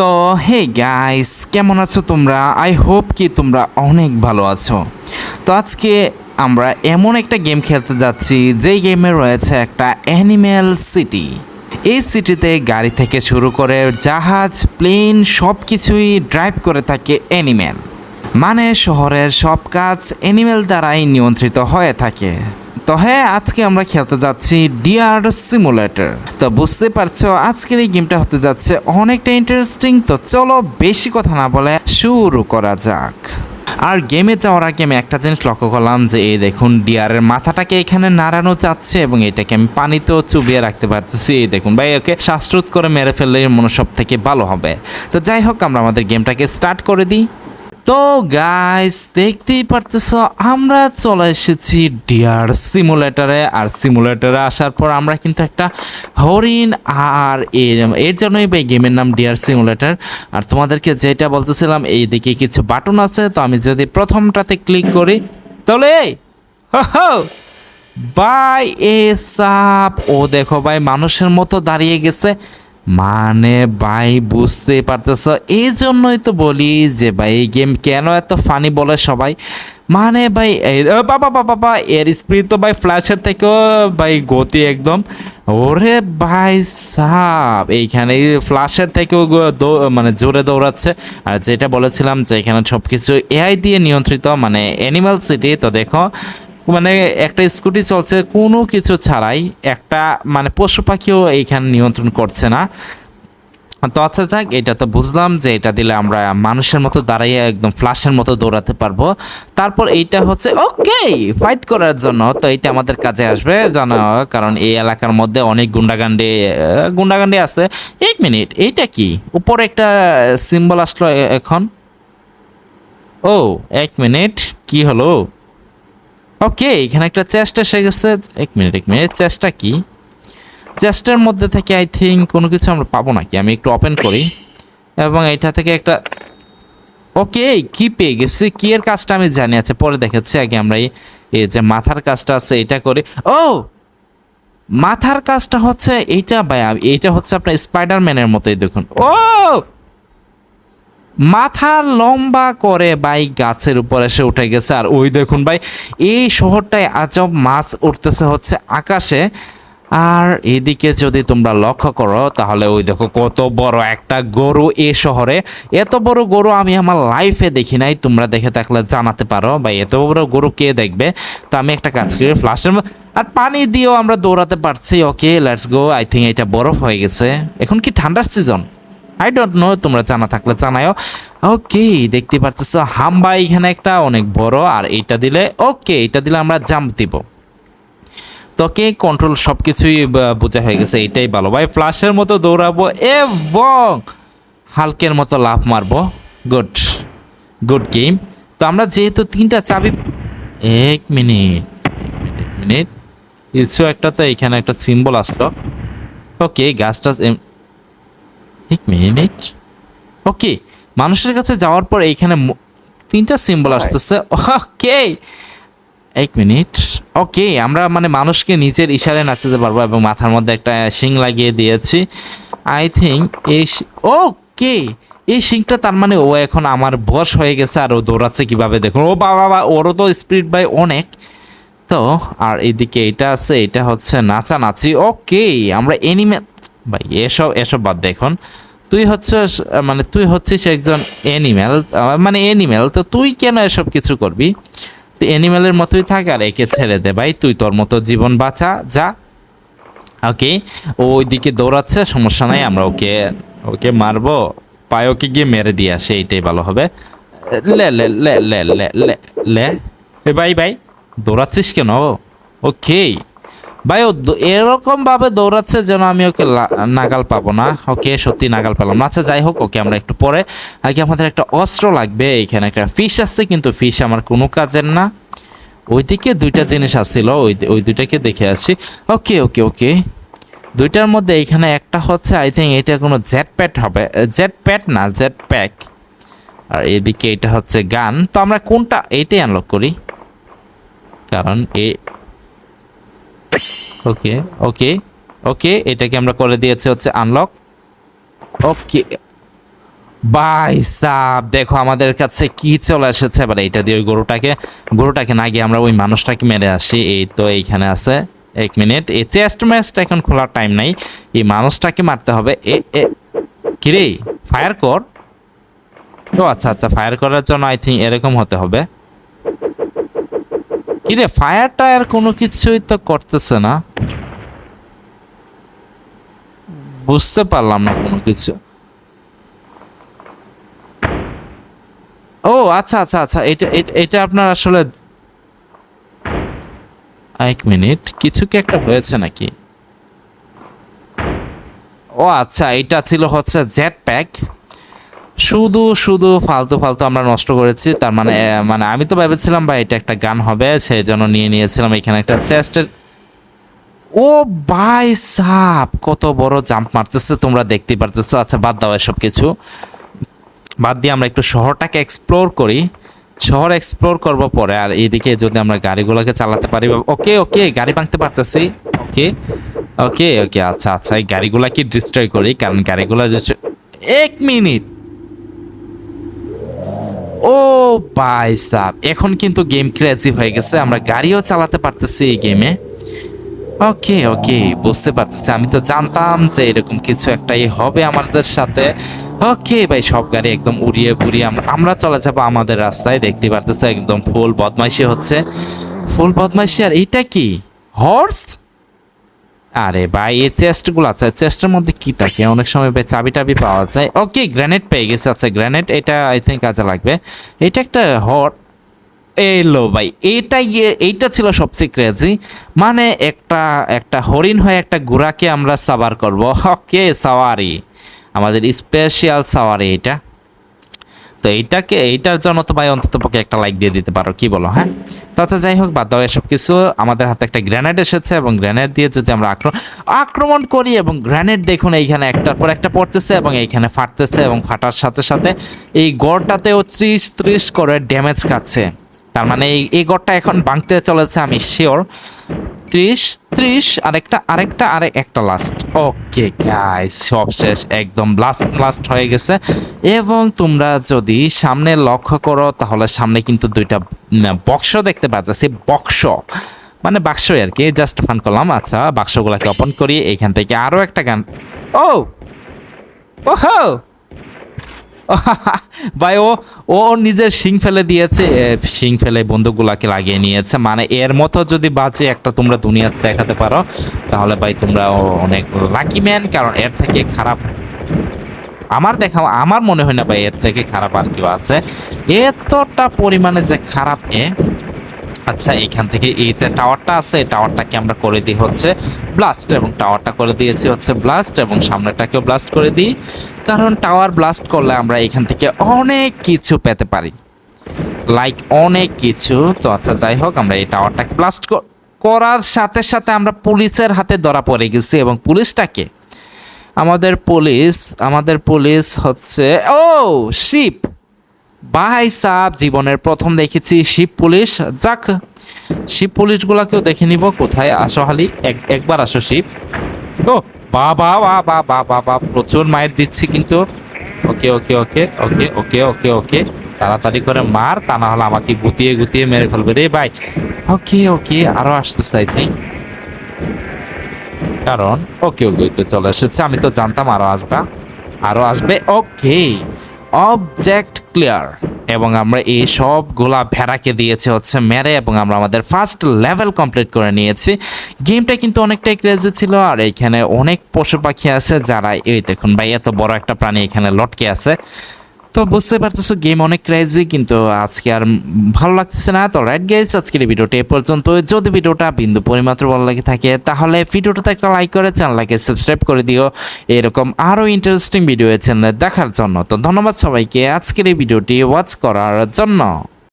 তো hey guys কেমন আছো তোমরা? আই হোপ কি তোমরা অনেক ভালো আছো। তো আজকে আমরা এমন একটা গেম খেলতে যাচ্ছি, যেই গেমে রয়েছে একটা অ্যানিম্যাল সিটি এই সিটিতে গাড়ি থেকে শুরু করে জাহাজ প্লেন সব কিছুই ড্রাইভ করে থাকে অ্যানিম্যাল মানে শহরের সব কাজ অ্যানিমেল দ্বারাই নিয়ন্ত্রিত হয়ে থাকে। তো হ্যাঁ আজকে আমরা খেলতে যাচ্ছি ডিয়ার সিমুলেটর। তো বুঝতে পারছ, আজকের এই গেমটা হতে যাচ্ছে অনেকটা ইন্টারেস্টিং তো চলো বেশি কথা না বলে শুরু করা যাক। আর গেমে যাওয়ার আগে আমি একটা জিনিস লক্ষ্য করলাম যে, এই দেখুন, ডিয়ারের মাথাটাকে এখানে নাড়ানো যাচ্ছে এবং এটাকে আমি পানিতেও চুবিয়ে রাখতে পারতেছি। এই দেখুন ভাই, ওকে শ্বাসরোধ করে মেরে ফেললে মনে সব থেকে ভালো হবে। তো যাই হোক, আমরা আমাদের গেমটাকে স্টার্ট করে দিই। তো গাইস দেখতেই পারতেছ, আমরা চলে এসেছি ডিয়ার সিমুলেটরে আর সিমুলেটরে আসার পর আমরা কিন্তু একটা হরিণ আর এর জন্যই এই গেমের নাম ডিয়ার সিমুলেটর আর তোমাদেরকে যেটা বলতেছিলাম এই দিকে কিছু বাটন আছে, তো আমি যদি প্রথমটাতে ক্লিক করি, তাহলে ভাই এ সাপ ও দেখো ভাই, মানুষের মতো দাঁড়িয়ে গেছে। মানে ভাই, বুঝতে পারতেছ? এই জন্যই তো বলি যে ভাই, এই গেম কেন এত ফানি বলে সবাই? মানে ভাই বাবা বাবা বাবা এর স্পিড তো ভাই ফ্ল্যাশের থেকেও ভাই গতি একদম। ওরে ভাই সাপ এইখানে ফ্ল্যাশের থেকেও মানে জোরে দৌড়াচ্ছে। আর যেটা বলেছিলাম যে এখানে সব কিছু এআই দিয়ে নিয়ন্ত্রিত মানে অ্যানিমাল সিটি তো দেখো মানে একটা স্কুটি চলছে কোনো কিছু ছাড়াই একটা মানে পশু পাখিও এইখানে নিয়ন্ত্রণ করছে না। তো আচ্ছা যাক, এটা তো বুঝলাম যে এটা দিলে আমরা মানুষের মতো দাঁড়াইয়ে একদম ফ্লাশের মতো দৌড়াতে পারব। তারপর এইটা হচ্ছে, ওকে ফাইট করার জন্য। তো এটা আমাদের কাজে আসবে, জানো, কারণ এই এলাকার মধ্যে অনেক গুন্ডাগান্ডি গুন্ডাগান্ডি আছে। এক মিনিট, এইটা কি? উপরে একটা সিম্বল আসলো এখন? ও, এক মিনিট, কি হলো? ওকে এখানে একটা চেস্ট এসে গেছে। এক মিনিট এক মিনিট, চেষ্টা কি? চেস্টের মধ্যে থেকে আই থিঙ্ক কোনো কিছু আমরা পাবো নাকি? আমি একটু ওপেন করি। এবং এটা থেকে একটা ওকে কি পেয়ে গেছি? কি এর কাজটা আমি জানি? আছে পরে দেখাচ্ছি। আগে আমরা এই যে মাথার কাজটা আছে, এটা করি। ও মাথার কাজটা হচ্ছে এইটা, ভাই এইটা হচ্ছে আপনার স্পাইডারম্যানের মতোই দেখুন। ও মাথা লম্বা করে ভাই গাছের উপর এসে উঠে গেছে। আর ওই দেখুন ভাই, এই শহরটায় আজব মাছ উঠতেছে হচ্ছে আকাশে। আর এদিকে যদি তোমরা লক্ষ্য করো, তাহলে ওই দেখো কত বড় একটা গরু এ শহরে। এত বড় গরু আমি আমার লাইফে দেখি নাই, তোমরা দেখে থাকলে জানাতে পারো। ভাই, এত বড় গরু কে দেখবে? তো আমি একটা কাজ করি ফ্লাশের আর পানি দিয়েও আমরা দৌড়াতে পারছি okay let's go I think এটা বরফ হয়ে গেছে। এখন কি ঠান্ডার সিজন আই ডোন্ট নো তোমরা জানা থাকলে জানাও ওকে দেখতে পারতেছ, হাম্বা এখানে একটা অনেক বড়, আর এইটা দিলে ওকে এটা দিলে আমরা জাম্প দিব। তোকে কন্ট্রোল সব কিছুই বোঝা হয়ে গেছে, এটাই ভালো। ভাই ফ্লাশের মতো দৌড়াবো, এবং হালকের মতো লাফ মারবো। গুড গুড গেম তো আমরা যেহেতু তিনটা চাবি, এক মিনিট মিনিট কিছু একটা তো এখানে একটা সিম্বল আসলো। ওকে গাছটা এক মিনিট। ওকে মানুষের কাছে যাওয়ার পর এইখানে তিনটা সিম্বল আসতেছে। ওকে এক মিনিট। ওকে আমরা মানে মানুষকে নিচের ইশারায় নাচাতে পারব এবং মাথার মধ্যে একটা শিং লাগিয়ে দিয়েছি। আই থিঙ্ক এই ওকে এই শিংটা তার মানে ও এখন আমার বশ হয়ে গেছে আর ও দৌড়াচ্ছে কীভাবে দেখুন। ও বাবা বা ওরও তো স্পিড বাই অনেক। তো আর এদিকে এটা আছে এটা হচ্ছে নাচানাচি। ওকে আমরা এনিমে ভাই, এসব এসব বাদ দেখুন তুই হচ্ছিস মানে তুই হচ্ছিস একজন অ্যানিম্যাল মানে অ্যানিম্যাল তো তুই কেন এসব কিছু করবি? তো অ্যানিম্যালের মতোই থাক আর একে ছেড়ে দে ভাই, তুই তোর মতো জীবন বাঁচা, যা। ওকে ও ওইদিকে দৌড়াচ্ছে, সমস্যা নাই, আমরা ওকে ওকে মারবো। পায়ে ওকে গিয়ে মেরে দিয়ে আসে, এইটাই ভালো হবে। লে লে লে লে লে লে লে। এ ভাই ভাই, দৌড়াচ্ছিস কেন? ওকে। ভাই এরকম ভাবে দৌড়াচ্ছে যেন আমি ওকে নাগাল পাবো না। ওকে সত্যি নাগাল পেলাম আচ্ছা যাই হোক, ওকে আমরা একটু পরে আগে আমাদের একটা অস্ত্র লাগবে এখানে। একটা ফিশ আছে, কিন্তু ফিশ আমার কোনো কাজের না। ওইদিকে দুইটা জিনিস আসছিল ওই ওই দুইটাকে দেখে আসছি ওকে ওকে ওকে। দুইটার মধ্যে এখানে একটা হচ্ছে আই থিঙ্ক এটা কোনো জেট প্যাট হবে। জেট প্যাট না জেট প্যাক আর এদিকে এটা হচ্ছে গান। তো আমরা কোনটা এইটাই আনলক করি। কারণ ওকে ওকে ওকে এটাকে আমরা করে দিয়েছি হচ্ছে আনলক ওকে বাই সাব, দেখো আমাদের কাছে কি চলে এসেছে, এবার এইটা দিয়ে ওই গরুটাকে গরুটাকে না গিয়ে আমরা ওই মানুষটাকে মেরে আসি, এই তো এইখানে আছে, এক মিনিট এই চেস্ট ম্যাচটা এখন খোলার টাইম নাই, এই মানুষটাকে মারতে হবে, এ এ, কিরে ফায়ার কর। ও আচ্ছা আচ্ছা ফায়ার করার জন্য আই থিঙ্ক এরকম হতে হবে। কিরে ফায়ার টায়ার কোনো কিছুই তো করতেছে না। বুঝতে পারলাম না কোনো কিছু। ও আচ্ছা আচ্ছা আচ্ছা এটা, এটা- আপনার আসলে এক মিনিট, কিছু কি একটা হয়েছে নাকি? ও আচ্ছা এটা ছিল হচ্ছে জেট প্যাক শুধু শুধু ফালতু ফালতু আমরা নষ্ট করেছি, তার মানে মানে আমি তো ভেবেছিলাম, ভাই, এটা একটা গান হবে সেই জন্য নিয়ে নিয়েছিলাম এখানে একটা চেস্টের ও ভাই সাপ, কত বড় জাম্প মারতেছে, তোমরা দেখতে পারতেছো। আচ্ছা বাদ দাও এসব কিছু। বাদ দিয়ে আমরা একটু শহরটাকে এক্সপ্লোর করি। শহর এক্সপ্লোর করব পরে, আর এইদিকে যদি আমরা গাড়িগুলোকে চালাতে পারি, ওকে ওকে, গাড়ি ভাঙতে পারতেছি। ওকে ওকে ওকে আচ্ছা আচ্ছা এই গাড়িগুলা কি ডিস্ট্রয় করি? কারণ গাড়িগুলো এক মিনিট। ও ভাই সাব, এখন কিন্তু গেম ক্রেজি হয়ে গেছে, আমরা গাড়িও চালাতে পারতেছি এই গেমে ওকে ওকে, বুঝতে পারতেছি, আমি তো জানতাম যে এরকম কিছু একটাই হবে আমাদের সাথে। ওকে ভাই, সব গাড়ি একদম উড়িয়ে বুড়িয়ে আমরা আমরা চলে যাব আমাদের রাস্তায়, দেখতে পারতেছি একদম ফুল বদমাইশি হচ্ছে। ফুল বদমাইশি, আর এটা কি? হর্স আরে ভাই, এই চেস্টগুলো আছে, চেস্টের মধ্যে কি থাকে? অনেক সময় ভাই চাবি টাবি পাওয়া যায়। ওকে গ্রেনেড পেয়ে গেছে। আচ্ছা গ্রেনেড এটা আই থিঙ্ক কাজে লাগবে। এটা একটা হর। এলো ভাই এইটা গিয়ে এইটা ছিল সবচেয়ে ক্রেজি মানে একটা একটা হরিণ হয়ে একটা গুড়াকে আমরা সাবার করব। ওকে সাওয়ারি। আমাদের স্পেশাল সাওয়ারি এটা। তো এইটাকে, এইটার জন্য তো ভাই অন্তত পক্ষে একটা লাইক দিয়ে দিতে পারো, কি বলো হ্যাঁ? তথা যাই হোক, বাদ দাও এসব কিছু। আমাদের হাতে একটা গ্রেনেড এসেছে এবং গ্রেনেড দিয়ে যদি আমরা আক্রমণ আক্রমণ করি এবং গ্রেনেড দেখুন এইখানে একটার পর একটা পড়তেছে এবং এইখানে ফাটতেছে এবং ফাটার সাথে সাথে এই গড়টাতেও ত্রিশ ত্রিশ করে ড্যামেজ খাচ্ছে। তার মানে এই এই গড়টা এখন ভাঙতে চলেছে, আমি শিওর ত্রিশ ত্রিশ, আরেকটা আরেকটা, আরে একটা লাস্ট ওকে গাইস সব শেষ, একদম লাস্ট লাস্ট হয়ে গেছে। এবং তোমরা যদি সামনে লক্ষ্য করো, তাহলে সামনে কিন্তু দুইটা বক্স দেখতে পাচ্ছি বক্স মানে বাক্সই আর কি জাস্ট ফান করলাম। আচ্ছা বাক্সগুলোকে ওপেন করি। এইখান থেকে আরও একটা গান। ও ওহো ভাই, ও ও নিজের শিং ফেলে দিয়েছে। শিং ফেলে বন্দুকগুলাকে লাগিয়ে নিয়েছে। মানে এর মতো যদি বাজে একটা তোমরা দুনিয়াতে দেখাতে পারো, তাহলে ভাই তোমরা অনেক লাকি ম্যান কারণ এর থেকে খারাপ আমার দেখা, আমার মনে হয় না ভাই এর থেকে খারাপ আর কেউ আছে। এতটা পরিমাণে যে খারাপ এ। আচ্ছা এখান থেকে এই যে টাওয়ারটা আছে টাওয়ারটাকে আমরা করে দিই হচ্ছে ব্লাস্ট এবং টাওয়ারটা করে দিয়েছি হচ্ছে ব্লাস্ট এবং সামনেটাকেও ব্লাস্ট করে দিই। কারণ টাওয়ার ব্লাস্ট করলে আমরা এখান থেকে অনেক কিছু পেতে পারি। লাইক অনেক কিছু। তো আচ্ছা যাই হোক, আমরা এই টাওয়ারটাকে ব্লাস্ট করার সাথে সাথে আমরা পুলিশের হাতে ধরা পড়ে গেছি এবং পুলিশটাকে আমাদের পুলিশ আমাদের পুলিশ হচ্ছে, ও, শিপ। ভাই সাহ জীবনের প্রথম দেখেছি শিব পুলিশ। যাক শিব পুলিশগুলাকেও দেখে নিব। কোথায় আসো হালি? এক একবার আসো শিব ও বাবা বা বা বা বা বা প্রচুর মায়ের দিচ্ছে কিন্তু। ওকে ওকে ওকে ওকে ওকে ওকে ওকে। তাড়াতাড়ি করে মার, তা না হলে আমাকে গুতিয়ে গুতিয়ে মেরে ফেলবে। রে ভাই, ওকে ওকে, আরও আসতে চাই থিঙ্ক কারণ, ওকে ওকে তো চলে এসেছে। আমি তো জানতাম আরও আসবা। আরও আসবে, ওকে। অবজেক্ট ক্লিয়ার এবং আমরা এই সবগুলা ভেড়াকে দিয়েছি হচ্ছে মেরে এবং আমরা আমাদের ফার্স্ট লেভেল কমপ্লিট করে নিয়েছি। গেমটা কিন্তু অনেকটাই ক্রেজি ছিল আর এখানে অনেক পশু পাখি আছে যারা এই দেখুন ভাই, এত বড় একটা প্রাণী এখানে লটকে আছে। তো বুঝতে পারতেছো গেম অনেক ক্রেজি কিন্তু আজকে আর ভালো লাগতেছে না। তো রাইট গেস আজকের এই ভিডিওটা এ পর্যন্ত যদি ভিডিওটা বিন্দু পরিমাত্র ভালো লাগে থাকে, তাহলে ভিডিওটাতে একটা লাইক করে চ্যানেলটাকে সাবস্ক্রাইব করে দিও। এরকম আরও ইন্টারেস্টিং ভিডিও চ্যানেলে দেখার জন্য। তো ধন্যবাদ সবাইকে আজকের এই ভিডিওটি ওয়াচ করার জন্য।